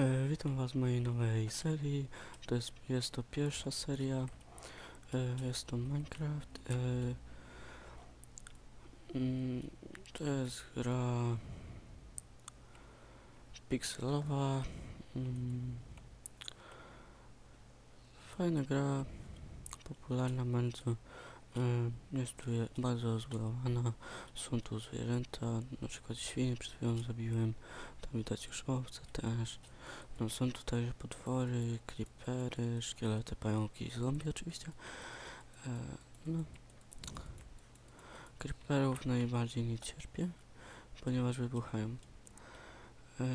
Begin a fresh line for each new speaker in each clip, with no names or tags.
E, witam Was w mojej nowej serii. To jest, jest to pierwsza seria. E, jest to Minecraft. E, mm, to jest gra pixelowa. Mm, fajna gra, popularna bardzo. Jest tu bardzo rozbudowana. Są tu zwierzęta, na przykład świnie przed chwilą zabiłem. Tam widać już owce też. No są tu także potwory, creepery, szkielety, pająki, zombie oczywiście. E, no. Creeperów najbardziej nie cierpię, ponieważ wybuchają. E,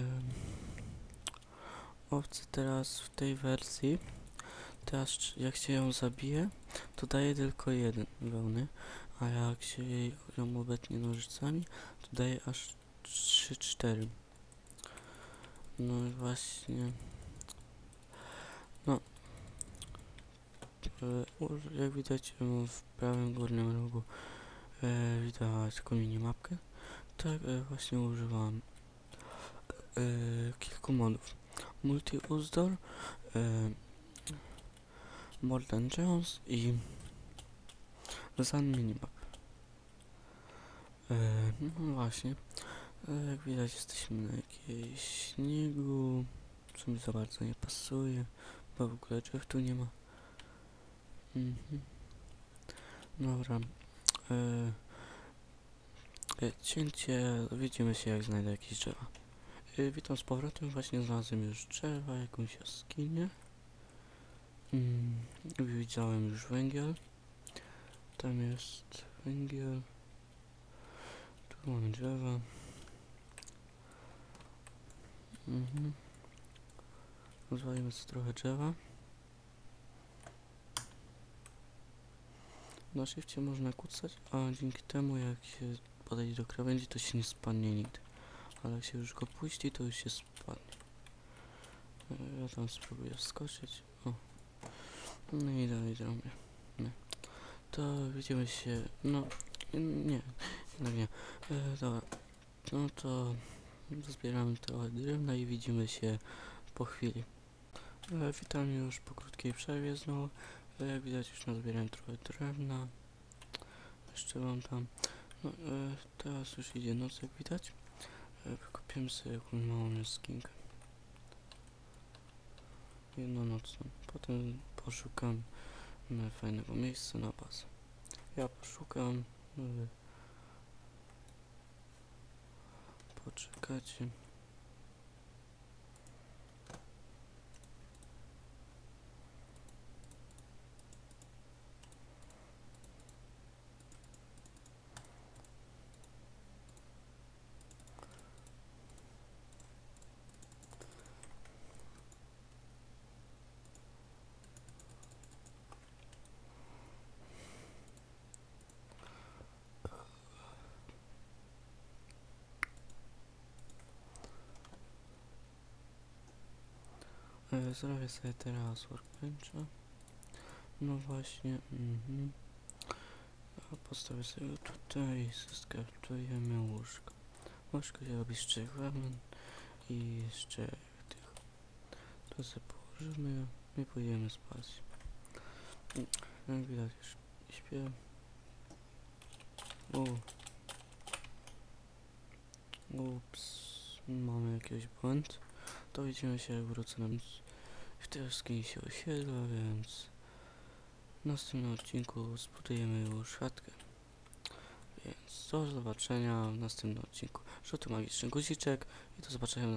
owce teraz w tej wersji, teraz jak się ją zabije, to daje tylko jeden wełny, a jak się ją obetnie nożycami, to daje aż 3-4. No właśnie. No. E, jak widać w prawym górnym rogu e, widać taką minimapkę. Tak e, właśnie używam e, kilku modów. Multi Uzdor, e, Mordan Jones i Sun Minimap. E, no właśnie. Jak widać jesteśmy na jakiegoś śniegu, co mi za bardzo nie pasuje, bo w ogóle drzew tu nie ma. Mhm. Dobra. E, e, cięcie, widzimy się jak znajdę jakieś drzewa. E, witam z powrotem, właśnie znalazłem już drzewa, jakąś jaskinię. Mm, widziałem już węgiel. Tam jest węgiel. Tu mamy drzewa. Mhm. Rozwalimy sobie trochę drzewa. Na shifcie można kucać, a dzięki temu jak się podejdzie do krawędzi, to się nie spadnie nigdy. Ale jak się już go puści, to już się spadnie. E, Ja tam spróbuję wskoczyć. O. No i dalej zrobię. Nie. To widzimy się. No. Nie. Jednak nie. E, dobra. No to Zbieramy trochę drewna i widzimy się po chwili. E, witam już po krótkiej przerwie znowu. E, jak widać już nazbierałem trochę drewna. Jeszcze mam tam. No, e, teraz już idzie noc jak widać. E, sobie jakąś małą jaskinkę. Potem poszukam e, fajnego miejsca na bazę. Ja poszukam. No, wy Zrobię sobie teraz workbencha. No właśnie, mhm. A postawię sobie tutaj i skraftujemy łóżko. Łóżko się robi z trzech wełn i jeszcze tych. To sobie położymy i pójdziemy spać. Jak widać już śpię. U. Ups, mamy jakiś błąd. To widzimy się jak wrócę nam z- w tej jaskini się osiedla, więc w następnym odcinku zbudujemy już chatkę. Więc do zobaczenia w następnym odcinku. Rzuty magiczny guziczek i do zobaczenia